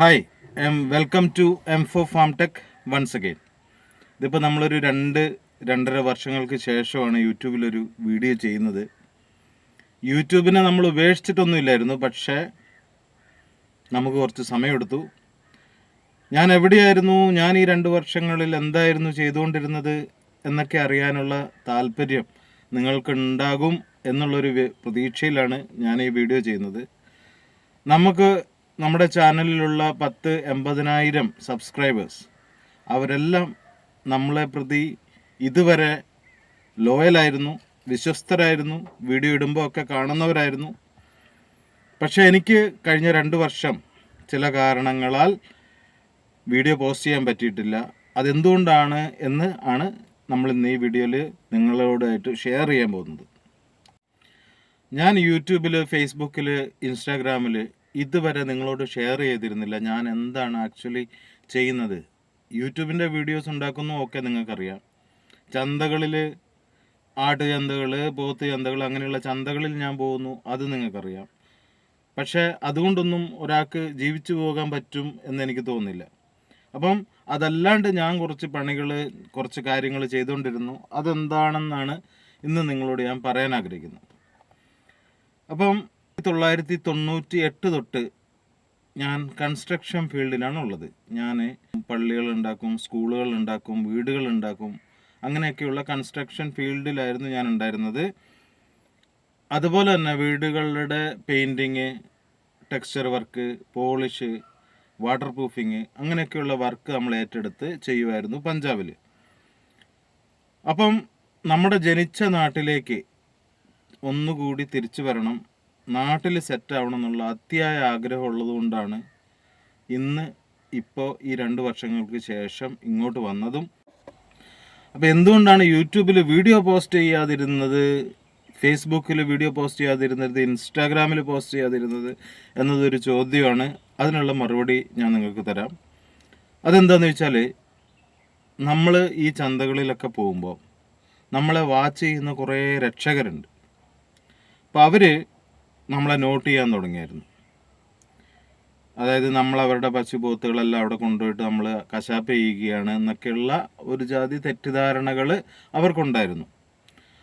Hi M welcome to M for farm tech once again ഇതിപ്പോൾ നമ്മളൊരു രണ്ട് രണ്ടര വർഷങ്ങൾക്ക് ശേഷമാണ് യൂട്യൂബിലൊരു വീഡിയോ ചെയ്യുന്നത്. യൂട്യൂബിനെ നമ്മൾ ഉപേക്ഷിച്ചിട്ടൊന്നുമില്ലായിരുന്നു പക്ഷേ നമുക്ക് കുറച്ച് സമയമെടുത്തു. ഞാൻ എവിടെയായിരുന്നു ഞാൻ ഈ രണ്ട് വർഷങ്ങളിൽ എന്തായിരുന്നു ചെയ്തുകൊണ്ടിരുന്നത് എന്നൊക്കെ അറിയാനുള്ള താല്പര്യം നിങ്ങൾക്കുണ്ടാകും എന്നുള്ളൊരു പ്രതീക്ഷയിലാണ് ഞാൻ ഈ വീഡിയോ ചെയ്യുന്നത്. നമുക്ക് നമ്മുടെ ചാനലിലുള്ള പത്ത് എൺപതിനായിരം സബ്സ്ക്രൈബേഴ്സ് അവരെല്ലാം നമ്മളെ പ്രതി ഇതുവരെ ലോയലായിരുന്നു വിശ്വസ്തരായിരുന്നു വീഡിയോ ഇടുമ്പോൾ ഒക്കെ കാണുന്നവരായിരുന്നു. പക്ഷേ എനിക്ക് കഴിഞ്ഞ രണ്ട് വർഷം ചില കാരണങ്ങളാൽ വീഡിയോ പോസ്റ്റ് ചെയ്യാൻ പറ്റിയിട്ടില്ല. അതെന്തുകൊണ്ടാണ് എന്ന് ആണ് നമ്മൾ ഇന്ന് ഈ വീഡിയോയിൽ നിങ്ങളോടായിട്ട് ഷെയർ ചെയ്യാൻ പോകുന്നത്. ഞാൻ യൂട്യൂബിൽ ഫേസ്ബുക്കിൽ ഇൻസ്റ്റാഗ്രാമിൽ ഇതുവരെ നിങ്ങളോട് ഷെയർ ചെയ്തിരുന്നില്ല. ഞാൻ എന്താണ് ആക്ച്വലി ചെയ്യുന്നത്? യൂട്യൂബിന്റെ വീഡിയോസ് ഉണ്ടാക്കുന്നു ഒക്കെ നിങ്ങൾക്കറിയാം. ചന്തകളിൽ ആട്ട് ചന്തകൾ പോത്ത് ചന്തകൾ അങ്ങനെയുള്ള ചന്തകളിൽ ഞാൻ പോകുന്നു അത് നിങ്ങൾക്കറിയാം. പക്ഷേ അതുകൊണ്ടൊന്നും ഒരാൾക്ക് ജീവിച്ചു പോകാൻ പറ്റും എന്ന് എനിക്ക് തോന്നുന്നില്ല. അപ്പം അതല്ലാണ്ട് ഞാൻ കുറച്ച് പണികൾ കുറച്ച് കാര്യങ്ങൾ ചെയ്തുകൊണ്ടിരുന്നു. അതെന്താണെന്നാണ് ഇന്ന് നിങ്ങളോട് ഞാൻ പറയാൻ ആഗ്രഹിക്കുന്നത്. അപ്പം തൊള്ളായിരത്തി തൊണ്ണൂറ്റി എട്ട് തൊട്ട് ഞാൻ കൺസ്ട്രക്ഷൻ ഫീൽഡിലാണ് ഉള്ളത്. ഞാൻ പള്ളികൾ ഉണ്ടാക്കും സ്കൂളുകൾ ഉണ്ടാക്കും വീടുകൾ ഉണ്ടാക്കും അങ്ങനെയൊക്കെയുള്ള കൺസ്ട്രക്ഷൻ ഫീൽഡിലായിരുന്നു ഞാൻ ഉണ്ടായിരുന്നത് അതുപോലെ തന്നെ വീടുകളുടെ painting texture work polish waterproofing അങ്ങനെയൊക്കെയുള്ള വർക്ക് നമ്മൾ ഏറ്റെടുത്ത് ചെയ്യുമായിരുന്നു പഞ്ചാബിൽ അപ്പം നമ്മുടെ ജനിച്ച നാട്ടിലേക്ക് ഒന്നുകൂടി തിരിച്ചു വരണം. നാട്ടിൽ സെറ്റ് ആവണം എന്നുള്ള അതിയായ ആഗ്രഹം ഉള്ളതുകൊണ്ടാണ് ഇന്ന് ഇപ്പോൾ ഈ രണ്ട് വർഷങ്ങൾക്ക് ശേഷം ഇങ്ങോട്ട് വന്നതും. അപ്പോൾ എന്തുകൊണ്ടാണ് യൂട്യൂബിൽ വീഡിയോ പോസ്റ്റ് ചെയ്യാതിരുന്നത് ഫേസ്ബുക്കിൽ വീഡിയോ പോസ്റ്റ് ചെയ്യാതിരുന്നത് ഇൻസ്റ്റാഗ്രാമിൽ പോസ്റ്റ് ചെയ്യാതിരുന്നത് എന്നതൊരു ചോദ്യമാണ്. അതിനുള്ള മറുപടി ഞാൻ നിങ്ങൾക്ക് തരാം. അതെന്താണെന്ന് വെച്ചാൽ നമ്മൾ ഈ ചന്തകളിലൊക്കെ പോകുമ്പോൾ നമ്മളെ വാച്ച് ചെയ്യുന്ന കുറേ രക്ഷകരുണ്ട്. അപ്പോൾ അവർ നമ്മളെ നോട്ട് ചെയ്യാൻ തുടങ്ങിയായിരുന്നു. അതായത് നമ്മൾ അവരുടെ പശുപോത്തുകളെല്ലാം അവിടെ കൊണ്ടുപോയിട്ട് നമ്മൾ കശാപ്പ് ചെയ്യുകയാണ് എന്നൊക്കെയുള്ള ഒരു ജാതി തെറ്റിദ്ധാരണകൾ അവർക്കുണ്ടായിരുന്നു.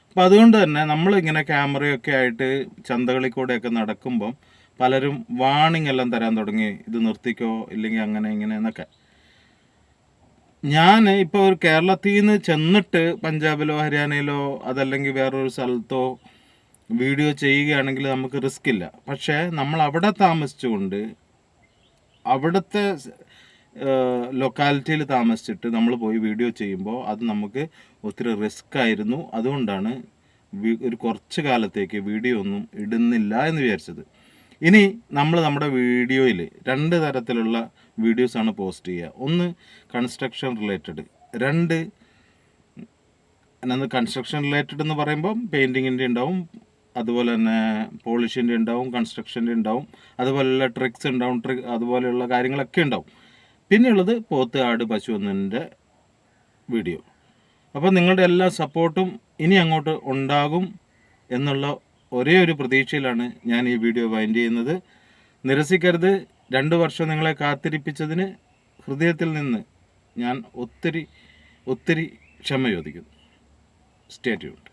അപ്പം അതുകൊണ്ട് തന്നെ നമ്മളിങ്ങനെ ക്യാമറയൊക്കെ ആയിട്ട് ചന്തകളിൽ കൂടെയൊക്കെ നടക്കുമ്പം പലരും വാണിംഗ് എല്ലാം തരാൻ തുടങ്ങി ഇത് നിർത്തിക്കോ ഇല്ലെങ്കിൽ അങ്ങനെ ഇങ്ങനെ എന്നൊക്കെ. ഞാൻ ഇപ്പോൾ കേരളത്തിൽ നിന്ന് ചെന്നിട്ട് പഞ്ചാബിലോ ഹരിയാനയിലോ അതല്ലെങ്കിൽ വേറൊരു സ്ഥലത്തോ വീഡിയോ ചെയ്യുകയാണെങ്കിൽ നമുക്ക് റിസ്ക് ഇല്ല. പക്ഷേ നമ്മൾ അവിടെ താമസിച്ചുകൊണ്ട് അവിടുത്തെ ലൊക്കാലിറ്റിയിൽ താമസിച്ചിട്ട് നമ്മൾ പോയി വീഡിയോ ചെയ്യുമ്പോൾ അത് നമുക്ക് ഒത്തിരി റിസ്ക് ആയിരുന്നു. അതുകൊണ്ടാണ് ഒരു കുറച്ച് കാലത്തേക്ക് വീഡിയോ ഒന്നും ഇടുന്നില്ല എന്ന് വിചാരിച്ചത്. ഇനി നമ്മൾ നമ്മുടെ വീഡിയോയിൽ രണ്ട് തരത്തിലുള്ള വീഡിയോസാണ് പോസ്റ്റ് ചെയ്യുക. ഒന്ന് കൺസ്ട്രക്ഷൻ റിലേറ്റഡ് രണ്ട് കൺസ്ട്രക്ഷൻ റിലേറ്റഡ് എന്ന് പറയുമ്പോൾ പെയിന്റിങ്ങിന്റെ ഉണ്ടാവും അതുപോലെ തന്നെ പോളിഷിന്റെ ഉണ്ടാവും കൺസ്ട്രക്ഷന്റെ ഉണ്ടാവും അതുപോലെയുള്ള ട്രിക്സ് ഉണ്ടാവും ട്രിക് അതുപോലെയുള്ള കാര്യങ്ങളൊക്കെ ഉണ്ടാവും. പിന്നെയുള്ളത് പോത്ത് ആട് പശു എന്നതിന്റെ വീഡിയോ അപ്പോൾ നിങ്ങളുടെ എല്ലാ സപ്പോർട്ടും ഇനി അങ്ങോട്ട് ഉണ്ടാകും എന്നുള്ള ഒരേ ഒരു പ്രതീക്ഷയിലാണ് ഞാൻ ഈ വീഡിയോ വൈൻഡ് ചെയ്യുന്നത്. നിരസിക്കരുത്. രണ്ട് വർഷം നിങ്ങളെ കാത്തിരിപ്പിച്ചതിന് ഹൃദയത്തിൽ നിന്ന് ഞാൻ ഒത്തിരി ഒത്തിരി ക്ഷമ ചോദിക്കുന്നു. Stay tune